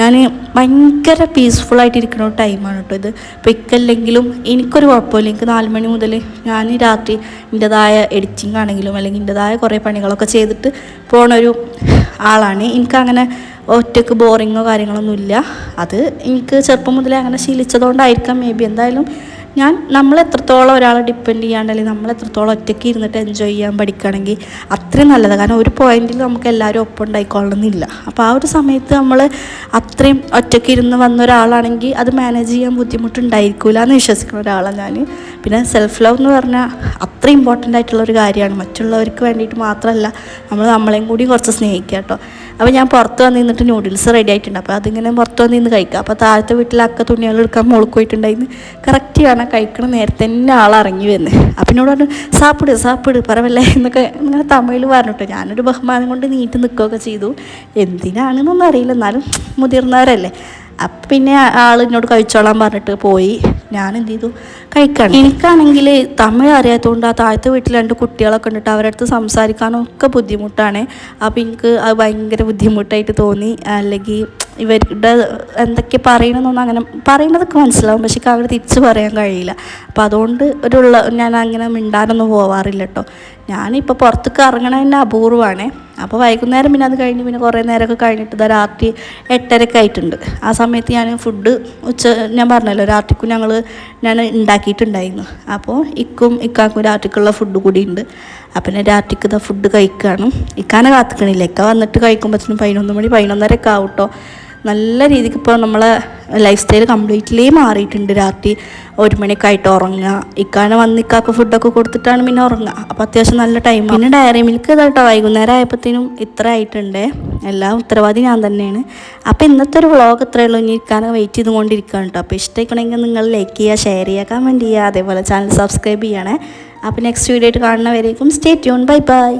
ഞാൻ ഭയങ്കര പീസ്ഫുൾ ഇരിക്കുന്ന ടൈമാണ് കേട്ടോ ഇത്. ഇപ്പോൾ ഇക്കല്ലെങ്കിലും എനിക്കൊരു കുഴപ്പമില്ല. എനിക്ക് നാല് മണി മുതൽ ഞാൻ രാത്രി എന്റെതായ എഡിറ്റിംഗ് ആണെങ്കിലും അല്ലെങ്കിൽ എന്റെതായ കുറേ പണികളൊക്കെ ചെയ്തിട്ട് പോണൊരു ആളാണ്. എനിക്കങ്ങനെ ഒറ്റയ്ക്ക് ബോറിങ്ങോ കാര്യങ്ങളൊന്നുമില്ല. അത് എനിക്ക് ചെറുപ്പം മുതലേ അങ്ങനെ ശീലിച്ചതുകൊണ്ടായിരിക്കാം. മേ ബി എന്തായാലും ഞാൻ നമ്മൾ എത്രത്തോളം ഒരാളെ ഡിപ്പെൻഡ് ചെയ്യാണ്ട് അല്ലെങ്കിൽ നമ്മൾ എത്രത്തോളം ഒറ്റയ്ക്ക് ഇരുന്നിട്ട് എൻജോയ് ചെയ്യാൻ പഠിക്കുകയാണെങ്കിൽ അത്രയും നല്ലതാണ് കാരണം ഒരു പോയിന്റിൽ നമുക്ക് എല്ലാവരും ഒപ്പം ഉണ്ടായിക്കൊള്ളണമെന്നില്ല അപ്പോൾ ആ ഒരു സമയത്ത് നമ്മൾ അത്രയും ഒറ്റയ്ക്ക് ഇരുന്ന് വന്ന ഒരാളാണെങ്കിൽ അത് മാനേജ് ചെയ്യാൻ ബുദ്ധിമുട്ടുണ്ടായിരിക്കില്ല എന്ന് വിശ്വസിക്കുന്ന ഒരാളാണ് ഞാൻ പിന്നെ സെൽഫ് ലവ് എന്ന് പറഞ്ഞാൽ അത്ര ഇമ്പോർട്ടന്റ് ആയിട്ടുള്ള ഒരു കാര്യമാണ്. മറ്റുള്ളവർക്ക് വേണ്ടിയിട്ട് മാത്രമല്ല നമ്മൾ നമ്മളെയും കൂടി കുറച്ച് സ്നേഹിക്കുക കേട്ടോ. അപ്പോൾ ഞാൻ പുറത്ത് വന്ന് നിന്നിട്ട് നൂഡിൽസ് റെഡി ആയിട്ടുണ്ട്. അപ്പോൾ അതിങ്ങനെ പുറത്ത് വന്ന് നിന്ന് കഴിക്കുക. അപ്പോൾ താഴത്തെ വീട്ടിലെ അക്ക തുണികൾ എടുക്കാൻ മുകളിൽ പോയിട്ടുണ്ടായിരുന്നു. കറക്റ്റ് കാണാൻ കഴിക്കണം നേരത്തെ തന്നെ ആൾ ഇറങ്ങി വന്ന്. അപ്പം എന്നോട് പറഞ്ഞു സാപ്പിട് സാപ്പിട് പറവല്ലേ? എന്നൊക്കെ ഇങ്ങനെ തമിഴിൽ പറഞ്ഞിട്ടോ ഞാനൊരു ബഹുമാനം കൊണ്ട് നീട്ടി നിൽക്കുകയൊക്കെ ചെയ്തു. എന്തിനാണെന്നൊന്നും അറിയില്ല. എന്നാലും മുതിർന്നവരല്ലേ. അപ്പം പിന്നെ ആൾ എന്നോട് കഴിച്ചോളാൻ പറഞ്ഞിട്ട് പോയി. ഞാൻ എന്ത് ചെയ്തു കഴിക്കണം. എനിക്കാണെങ്കിൽ തമിഴ് അറിയാത്തതുകൊണ്ട് ആ താഴത്തെ വീട്ടിൽ രണ്ട് കുട്ടികളൊക്കെ ഉണ്ടിട്ട് അവരുടെ അടുത്ത് സംസാരിക്കാനൊക്കെ ബുദ്ധിമുട്ടാണ്. അപ്പോൾ എനിക്ക് അത് ഭയങ്കര ബുദ്ധിമുട്ടായിട്ട് തോന്നി. അല്ലെങ്കിൽ ഇവരുടെ എന്തൊക്കെ പറയണമെന്നൊന്നും അങ്ങനെ പറയണതൊക്കെ മനസ്സിലാവും. പക്ഷേ അവർ തിരിച്ച് പറയാൻ കഴിയില്ല. അപ്പം അതുകൊണ്ട് ഒരുള്ള ഞാൻ അങ്ങനെ മിണ്ടാനൊന്നും പോവാറില്ല കേട്ടോ ഞാനിപ്പോൾ പുറത്തേക്ക് ഇറങ്ങണ തന്നെ അപൂർവമാണ് അപ്പോൾ വൈകുന്നേരം പിന്നെ അത് കഴിഞ്ഞ് പിന്നെ കുറേ നേരമൊക്കെ കഴിഞ്ഞിട്ട് ഇതാ രാത്രി എട്ടരയൊക്കെ ആയിട്ടുണ്ട്. ആ സമയത്ത് ഞാൻ ഫുഡ് ഉച്ച ഞാൻ പറഞ്ഞല്ലോ രാത്രിക്കും ഞങ്ങൾ ഞാൻ ഉണ്ടാക്കിയിട്ടുണ്ടായിരുന്നു. അപ്പോൾ ഇക്കും ഇക്കാക്കും രാത്രിക്കുള്ള ഫുഡ് കൂടി ഉണ്ട്. അപ്പം പിന്നെ രാത്രിക്ക് ഇതാ ഫുഡ് കഴിക്കുകയാണ് ഇക്കാനെ കാത്തിക്കണില്ല. ഇക്ക വന്നിട്ട് കഴിക്കുമ്പോഴത്തേനും പതിനൊന്ന് മണി പതിനൊന്നരയൊക്കെ ആവും കേട്ടോ നല്ല രീതിക്ക് ഇപ്പോൾ നമ്മളെ ലൈഫ് സ്റ്റൈൽ കംപ്ലീറ്റ്ലി മാറിയിട്ടുണ്ട്. രാത്രി ഒരു മണിയൊക്കെ ആയിട്ട് ഉറങ്ങുക. ഇക്കാനെ വന്ന് ഇക്കാക്ക് ഫുഡൊക്കെ കൊടുത്തിട്ടാണ് പിന്നെ ഉറങ്ങുക. അപ്പോൾ അത്യാവശ്യം നല്ല ടൈം പിന്നെ ഡയറി മിൽക്ക് ഇതാട്ടോ. വൈകുന്നേരം ആയപ്പോഴത്തേനും ഇത്ര ആയിട്ടുണ്ട്. എല്ലാം ഉത്തരവാദി ഞാൻ തന്നെയാണ്. അപ്പോൾ ഇന്നത്തെ ഒരു വ്ളോഗ് ഇത്രയേ ഉള്ളൂ. ഇനി ഇക്കാനെ വെയിറ്റ് ചെയ്തുകൊണ്ടിരിക്കുകയാണ് കേട്ടോ അപ്പോൾ ഇഷ്ടമായിക്കണമെങ്കിൽ നിങ്ങൾ ലൈക്ക് ചെയ്യുക ഷെയർ ചെയ്യുക കമന്റ് ചെയ്യുക. അതേപോലെ ചാനൽ സബ്സ്ക്രൈബ് ചെയ്യണേ. അപ്പോൾ നെക്സ്റ്റ് വീഡിയോ ആയിട്ട് കാണുന്നവരേക്കും സ്റ്റേ ട്യൂൺ ബൈ ബൈ